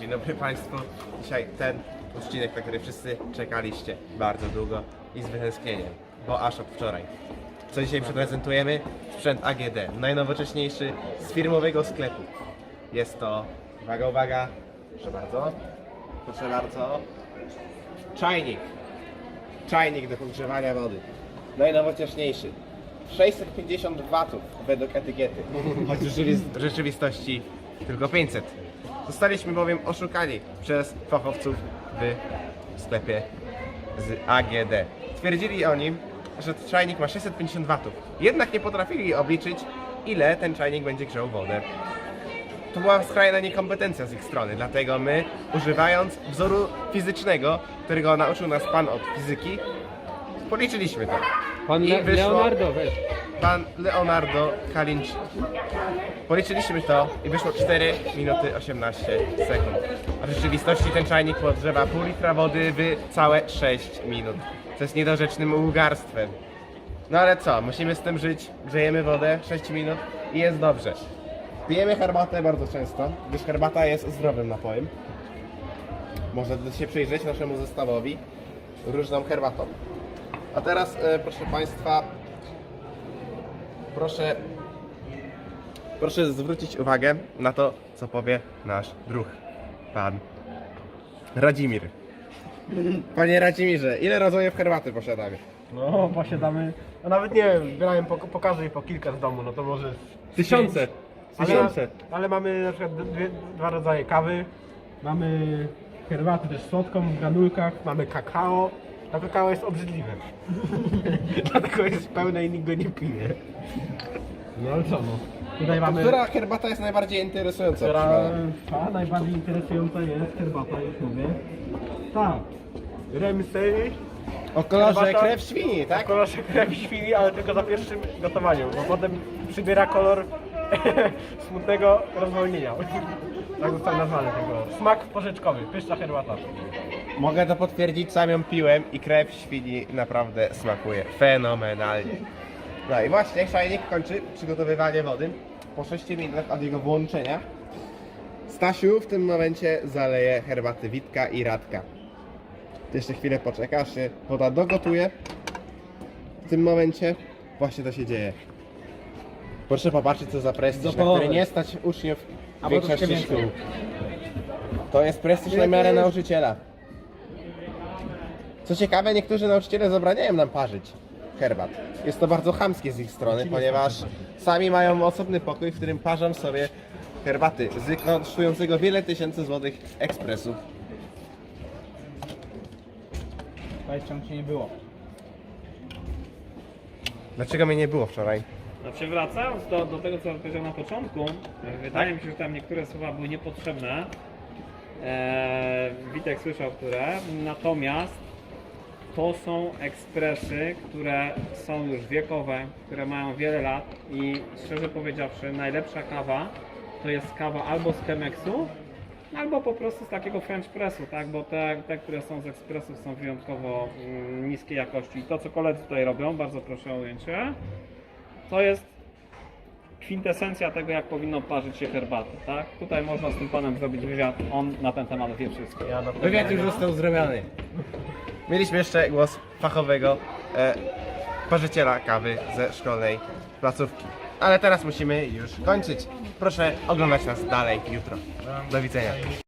Dzień dobry Państwu. Dzisiaj ten odcinek, na który wszyscy czekaliście bardzo długo i z wytęsknieniem, bo aż od wczoraj. Co dzisiaj prezentujemy? Sprzęt AGD, najnowocześniejszy z firmowego sklepu. Jest to, uwaga, uwaga, proszę bardzo, proszę bardzo, czajnik. Czajnik do podgrzewania wody. Najnowocześniejszy. 650 watów według etykiety, choć w rzeczywistości tylko 500. Zostaliśmy bowiem oszukani przez fachowców w sklepie z AGD. Twierdzili oni, że czajnik ma 650 watów. Jednak nie potrafili obliczyć, ile ten czajnik będzie grzał wodę. To była skrajna niekompetencja z ich strony, dlatego my, używając wzoru fizycznego, którego nauczył nas pan od fizyki, policzyliśmy to. Pan I wyszło- Leonardo, weź. Pan Leonardo Kalinci. Policzyliśmy to i wyszło 4 minuty 18 sekund. A w rzeczywistości ten czajnik podgrzewa pół litra wody w całe 6 minut. Co jest niedorzecznym ugarstwem. No ale co, musimy z tym żyć. Grzejemy wodę 6 minut i jest dobrze. Pijemy herbatę bardzo często, gdyż herbata jest zdrowym napojem. Można się przyjrzeć naszemu zestawowi różną herbatą. A teraz, e, proszę Państwa, proszę, proszę zwrócić uwagę na to, co powie nasz druh, pan Radzimir. Panie Radzimirze, ile rodzajów herbaty posiadamy? No, posiadamy, no nawet nie wiem, zbierałem po, po każdej po kilka z domu, no to może... z Tysiące. Ale, Tysiące. ale mamy na przykład dwie, dwa rodzaje kawy, mamy herbatę też słodką w granulkach, mamy kakao. To kakao jest obrzydliwe. Dlatego jest pełne i nikt go nie pije. No ale co no. Tutaj mamy... Która herbata jest najbardziej interesująca? która ta najbardziej interesująca jest herbata, już mówię. Tak. Remsey O kolorze Herbata- krew świni, tak? Kolor krew świni, ale tylko za pierwszym gotowaniu, bo potem przybiera kolor smutnego rozwolnienia. Tak został nazwany ten kolor. Smak porzeczkowy, pyszna herbata. Mogę to potwierdzić, sam ją piłem i krew świni naprawdę smakuje fenomenalnie. No i właśnie czajnik kończy przygotowywanie wody. Po 6 minutach od jego włączenia Stasiu w tym momencie zaleje herbaty Witka i Radka. Ty jeszcze chwilę poczeka, aż się woda dogotuje. W tym momencie właśnie to się dzieje. Proszę popatrzeć co za prestiż, na który nie stać uczniów większości szkół. To jest prestiż na miarę nauczyciela. Co ciekawe, niektórzy nauczyciele zabraniają nam parzyć herbat. Jest to bardzo chamskie z ich strony, ponieważ sami mają osobny pokój, w którym parzą sobie herbaty z kosztującego wiele tysięcy złotych ekspresu. Tutaj cię nie było. Dlaczego mnie nie było wczoraj? Znaczy wracając do, do tego, co powiedział na początku, wydaje mi się, że tam niektóre słowa były niepotrzebne. Eee, Witek słyszał, które. Natomiast to są ekspresy, które są już wiekowe, które mają wiele lat i szczerze powiedziawszy, najlepsza kawa to jest kawa albo z Chemexu, albo po prostu z takiego French Pressu, tak? Bo te, te które są z ekspresów są wyjątkowo mm, niskiej jakości. I to, co koledzy tutaj robią, bardzo proszę o ujęcie, to jest kwintesencja tego, jak powinno parzyć się herbatę, tak? Tutaj można z tym panem zrobić wywiad, on na ten temat wie wszystko. Ja na Wywiad już został zrobiony. Mieliśmy jeszcze głos fachowego e, parzyciela kawy ze szkolnej placówki. Ale teraz musimy już kończyć. Proszę oglądać nas dalej jutro. Do widzenia.